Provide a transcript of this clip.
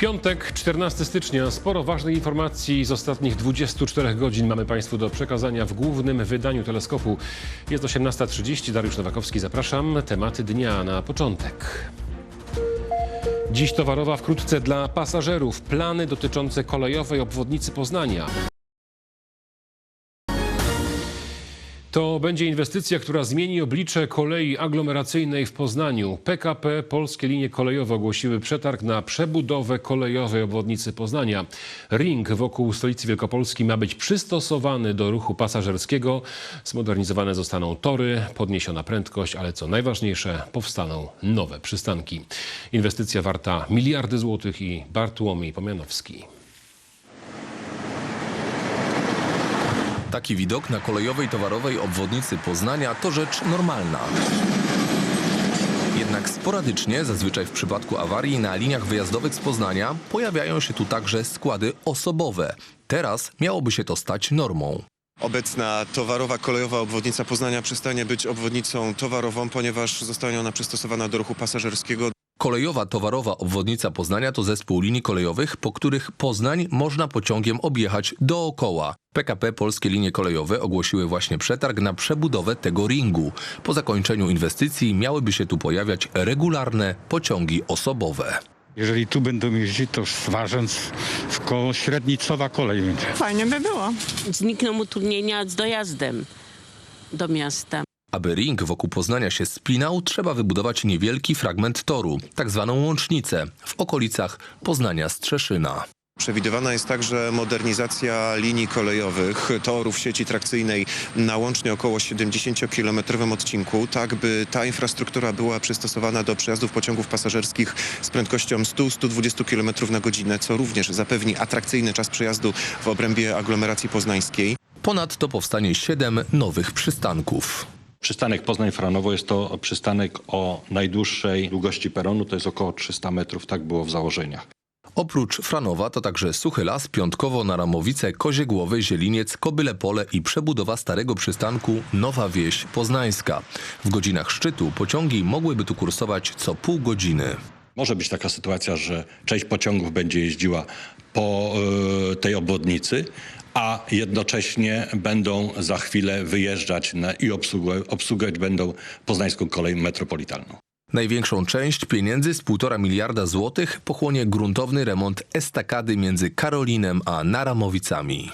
Piątek, 14 stycznia. Sporo ważnych informacji z ostatnich 24 godzin mamy Państwu do przekazania w głównym wydaniu teleskopu. Jest 18.30. Dariusz Nowakowski, zapraszam. Tematy dnia na początek. Dziś towarowa wkrótce dla pasażerów. Plany dotyczące kolejowej obwodnicy Poznania. To będzie inwestycja, która zmieni oblicze kolei aglomeracyjnej w Poznaniu. PKP Polskie Linie Kolejowe ogłosiły przetarg na przebudowę kolejowej obwodnicy Poznania. Ring wokół stolicy Wielkopolski ma być przystosowany do ruchu pasażerskiego. Zmodernizowane zostaną tory, podniesiona prędkość, ale co najważniejsze, powstaną nowe przystanki. Inwestycja warta miliardy złotych i Bartłomiej Pomianowski. Taki widok na kolejowej towarowej obwodnicy Poznania to rzecz normalna. Jednak sporadycznie, zazwyczaj w przypadku awarii na liniach wyjazdowych z Poznania, pojawiają się tu także składy osobowe. Teraz miałoby się to stać normą. Obecna towarowa kolejowa obwodnica Poznania przestanie być obwodnicą towarową, ponieważ zostanie ona przystosowana do ruchu pasażerskiego. Kolejowa towarowa obwodnica Poznania to zespół linii kolejowych, po których Poznań można pociągiem objechać dookoła. PKP Polskie Linie Kolejowe ogłosiły właśnie przetarg na przebudowę tego ringu. Po zakończeniu inwestycji miałyby się tu pojawiać regularne pociągi osobowe. Jeżeli tu będą jeździć, to Swarzędz, koło średnicowa kolej będzie. Fajnie by było. znikną utrudnienia z dojazdem do miasta. Aby ring wokół Poznania się spinał, trzeba wybudować niewielki fragment toru, tak zwaną łącznicę, w okolicach Poznania-Strzeszyna. Przewidywana jest także modernizacja linii kolejowych, torów sieci trakcyjnej na łącznie około 70-kilometrowym odcinku, tak by ta infrastruktura była przystosowana do przejazdów pociągów pasażerskich z prędkością 100-120 km na godzinę, co również zapewni atrakcyjny czas przejazdu w obrębie aglomeracji poznańskiej. Ponadto powstanie siedem nowych przystanków. Przystanek Poznań-Franowo jest to przystanek o najdłuższej długości peronu, to jest około 300 metrów, tak było w założeniach. Oprócz Franowa to także Suchy Las, Piątkowo, Naramowice, Kozie Głowy, Zieliniec, Kobyle Pole i przebudowa starego przystanku Nowa Wieś Poznańska. W godzinach szczytu pociągi mogłyby tu kursować co pół godziny. Może być taka sytuacja, że część pociągów będzie jeździła po e, tej obwodnicy, a jednocześnie będą za chwilę wyjeżdżać na, i obsługę, obsługiwać będą poznańską kolej metropolitalną. Największą część pieniędzy z 1,5 miliarda złotych pochłonie gruntowny remont estakady między Karolinem a Naramowicami.